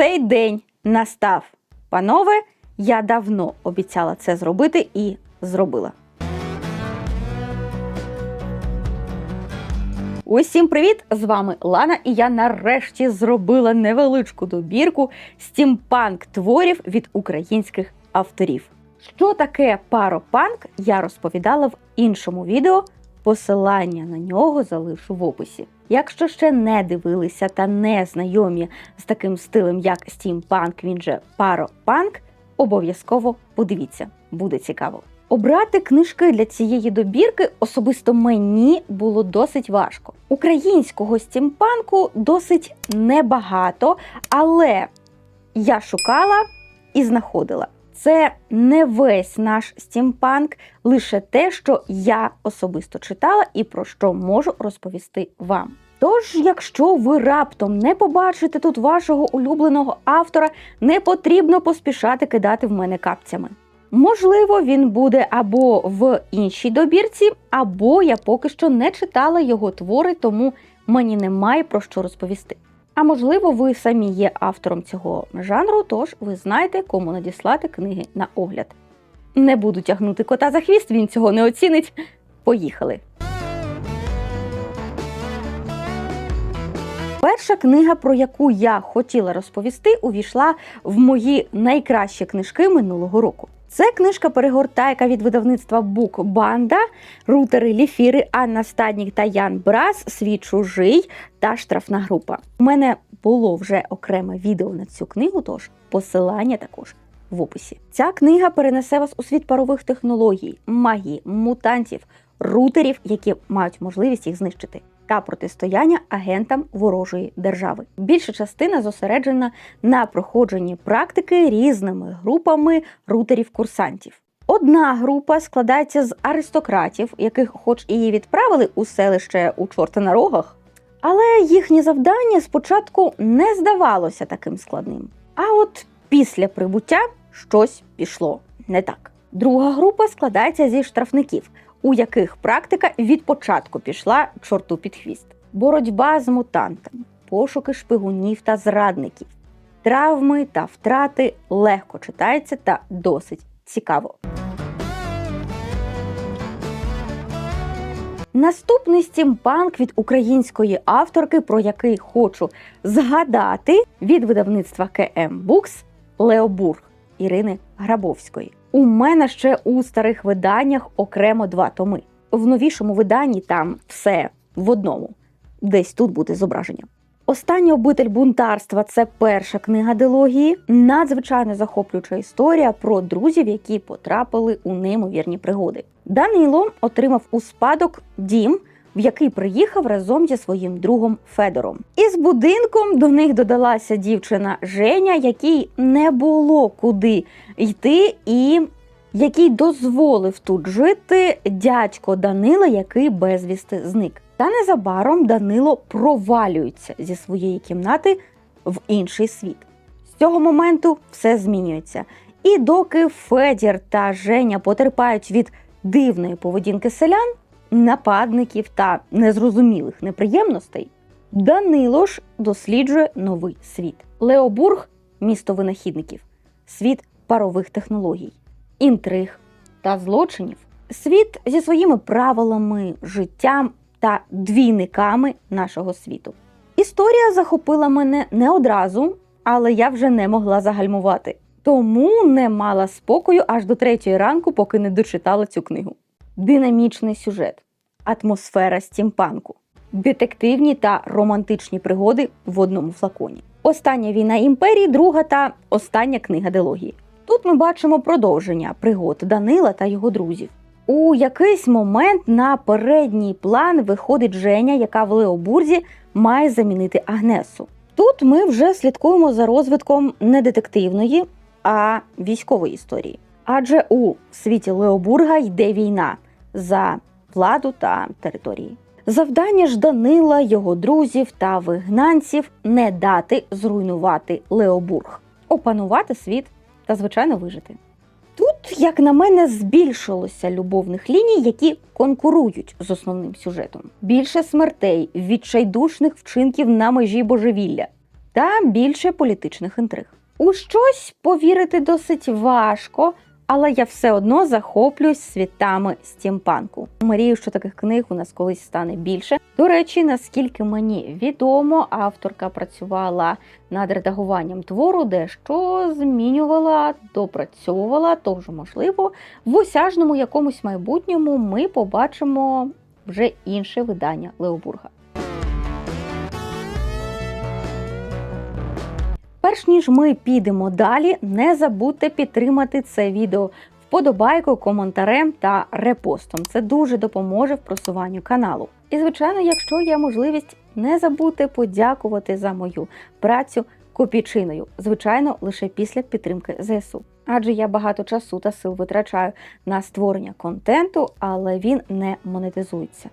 Цей день настав. Панове, я давно обіцяла це зробити і зробила. Усім привіт! З вами Лана, і я нарешті зробила невеличку добірку стімпанк творів від українських авторів. Що таке паропанк, я розповідала в іншому відео. Посилання на нього залишу в описі. Якщо ще не дивилися та не знайомі з таким стилем, як стімпанк, він же паропанк, обов'язково подивіться, буде цікаво. Обрати книжки для цієї добірки особисто мені було досить важко. Українського стімпанку досить небагато, але я шукала і знаходила. Це не весь наш стімпанк, лише те, що я особисто читала і про що можу розповісти вам. Тож, якщо ви раптом не побачите тут вашого улюбленого автора, не потрібно поспішати кидати в мене капцями. Можливо, він буде або в іншій добірці, або я поки що не читала його твори, тому мені немає про що розповісти. А можливо, ви самі є автором цього жанру, тож ви знаєте, кому надіслати книги на огляд. Не буду тягнути кота за хвіст, він цього не оцінить. Поїхали! Перша книга, про яку я хотіла розповісти, увійшла в мої найкращі книжки минулого року. Це книжка перегортайка від видавництва Бук Банда, рутери Ліфіри, Анна Стаднік та Ян Брас, свій чужий та штрафна група. У мене було вже окреме відео на цю книгу, тож посилання також в описі. Ця книга перенесе вас у світ парових технологій, магії, мутантів, рутерів, які мають можливість їх знищити. Та протистояння агентам ворожої держави. Більша частина зосереджена на проходженні практики різними групами рутерів-курсантів. Одна група складається з аристократів, яких, хоч і відправили у селище у чорта на рогах, але їхнє завдання спочатку не здавалося таким складним. А от після прибуття щось пішло не так. Друга група складається зі штрафників, у яких практика від початку пішла чорту під хвіст. Боротьба з мутантами, пошуки шпигунів та зрадників, травми та втрати легко читається та досить цікаво. Наступний стімпанк від української авторки, про який хочу згадати, від видавництва КМ Букс Леобург Ірини Грабовської. У мене ще у старих виданнях окремо два томи. В новішому виданні там все в одному. Десь тут буде зображення. Остання обитель бунтарства це перша книга дилогії. Надзвичайно захоплююча історія про друзів, які потрапили у неймовірні пригоди. Данило отримав у спадок дім, в який приїхав разом зі своїм другом Федором. Із будинком до них додалася дівчина Женя, якій не було куди йти, і який дозволив тут жити дядько Данила, який безвісти зник. Та незабаром Данило провалюється зі своєї кімнати в інший світ. З цього моменту все змінюється. І доки Федір та Женя потерпають від дивної поведінки селян, нападників та незрозумілих неприємностей, Данило ж досліджує новий світ. Леобург місто винахідників, світ парових технологій, інтриг та злочинів, світ зі своїми правилами, життям та двійниками нашого світу. Історія захопила мене не одразу, але я вже не могла загальмувати. Тому не мала спокою аж до третьої ранку, поки не дочитала цю книгу. Динамічний сюжет, атмосфера стімпанку, детективні та романтичні пригоди в одному флаконі. Остання війна імперії, друга та остання книга дилогії. Тут ми бачимо продовження пригод Данила та його друзів. У якийсь момент на передній план виходить Женя, яка в Леобурзі має замінити Агнесу. Тут ми вже слідкуємо за розвитком не детективної, а військової історії. Адже у світі Леобурга йде війна за владу та території. Завдання ж Данила, його друзів та вигнанців не дати зруйнувати Леобург, опанувати світ та, звичайно, вижити. Тут, як на мене, збільшилося любовних ліній, які конкурують з основним сюжетом. Більше смертей, відчайдушних вчинків на межі божевілля. та більше політичних інтриг. У щось повірити досить важко, але я все одно захоплююсь світами стімпанку. Мрію, що таких книг у нас колись стане більше. До речі, наскільки мені відомо, авторка працювала над редагуванням твору, дещо змінювала, допрацьовувала, тож, можливо, в осяжному якомусь майбутньому ми побачимо вже інше видання Леобурга. Перш ніж ми підемо далі, не забудьте підтримати це відео вподобайкою, коментарем та репостом. Це дуже допоможе в просуванню каналу. І, звичайно, якщо є можливість, не забудьте подякувати за мою працю копійчиною. Звичайно, лише після підтримки ЗСУ. Адже я багато часу та сил витрачаю на створення контенту, але він не монетизується.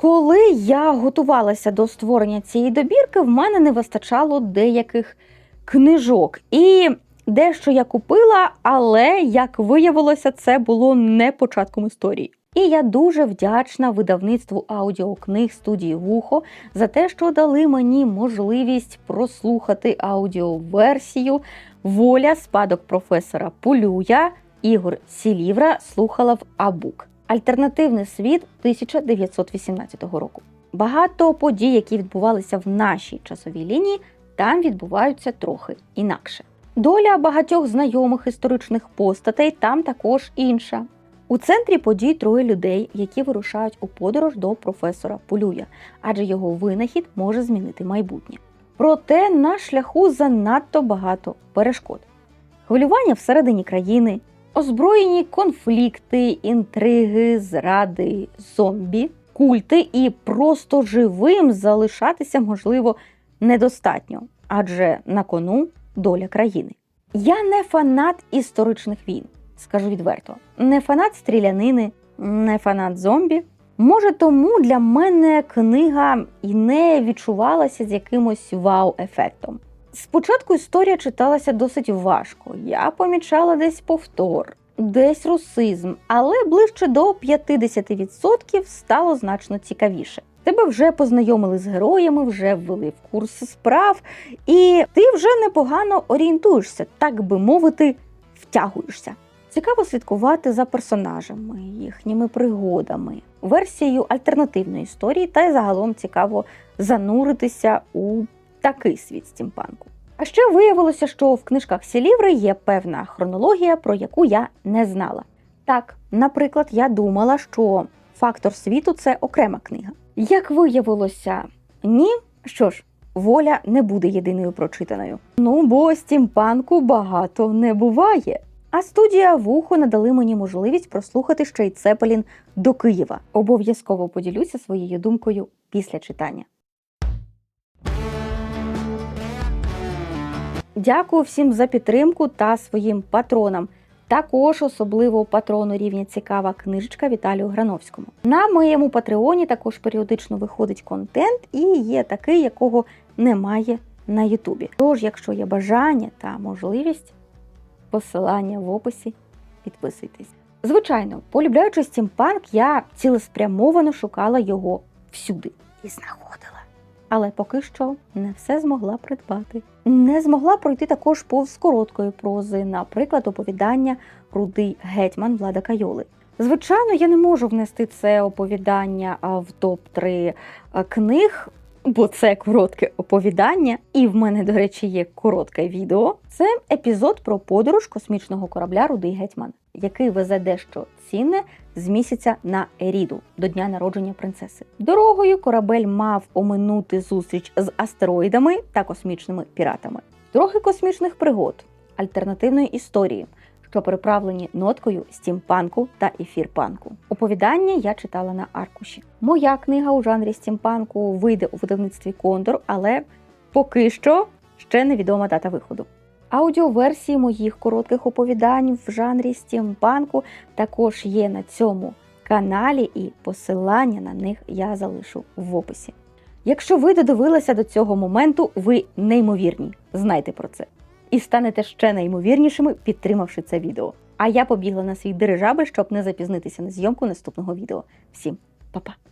Коли я готувалася до створення цієї добірки, в мене не вистачало деяких книжок. І дещо я купила, але, як виявилося, це було не початком історії. І я дуже вдячна видавництву аудіокниг студії Вухо за те, що дали мені можливість прослухати аудіоверсію Воля спадок професора Пулюя Ігор Сілівра слухала в Абук. Альтернативний світ 1918 року. Багато подій, які відбувалися в нашій часовій лінії, там відбуваються трохи інакше. Доля багатьох знайомих історичних постатей там також інша. У центрі подій троє людей, які вирушають у подорож до професора Пулюя, адже його винахід може змінити майбутнє. Проте на шляху занадто багато перешкод. Хвилювання всередині країни, озброєні конфлікти, інтриги, зради, зомбі, культи і просто живим залишатися можливо недостатньо, адже на кону доля країни. Я не фанат історичних війн, скажу відверто, не фанат стрілянини, не фанат зомбі. Може, тому для мене книга і не відчувалася з якимось вау-ефектом. Спочатку історія читалася досить важко. Я помічала десь повтор, десь русизм, але ближче до 50% стало значно цікавіше. Тебе вже познайомили з героями, вже ввели в курс справ, і ти вже непогано орієнтуєшся, так би мовити, втягуєшся. Цікаво слідкувати за персонажами, їхніми пригодами, версією альтернативної історії, та й загалом цікаво зануритися у такий світ стімпанку. А ще виявилося, що в книжках Сіліври є певна хронологія, про яку я не знала. Так, наприклад, я думала, що фактор світу це окрема книга. Як виявилося, ні. Що ж, воля не буде єдиною прочитаною. Ну бо стімпанку багато не буває. А студія вухо надали мені можливість прослухати ще й Цепелін до Києва. Обов'язково поділюся своєю думкою після читання. Дякую всім за підтримку та своїм патронам. Також особливо патрону рівня цікава книжечка Віталію Грановському. На моєму патреоні також періодично виходить контент, і є такий, якого немає на Ютубі. Тож, якщо є бажання та можливість, посилання в описі, підписуйтесь. Звичайно, полюбляючи стімпанк, я цілеспрямовано шукала його всюди і знаходила. Але поки що не все змогла придбати. Не змогла пройти також повз короткої прози, наприклад, оповідання Рудий гетьман Влада Кайоли. Звичайно, я не можу внести це оповідання в топ-3 книг, бо це коротке оповідання, і в мене, до речі, є коротке відео. Це епізод про подорож космічного корабля Рудий гетьман, який везе дещо цінне з місяця на Еріду до дня народження принцеси. Дорогою корабель мав оминути зустріч з астероїдами та космічними піратами. Дороги космічних пригод, альтернативної історії, що приправлені ноткою стімпанку та ефірпанку. Оповідання я читала на аркуші. Моя книга у жанрі стімпанку вийде у видавництві Кондор, але поки що ще невідома дата виходу. Аудіоверсії моїх коротких оповідань в жанрі стімпанку також є на цьому каналі, і посилання на них я залишу в описі. Якщо ви додивилися до цього моменту, ви неймовірні. Знайте про це. І станете ще неймовірнішими, підтримавши це відео. А я побігла на свій дирижабль, щоб не запізнитися на зйомку наступного відео. Всім па-па!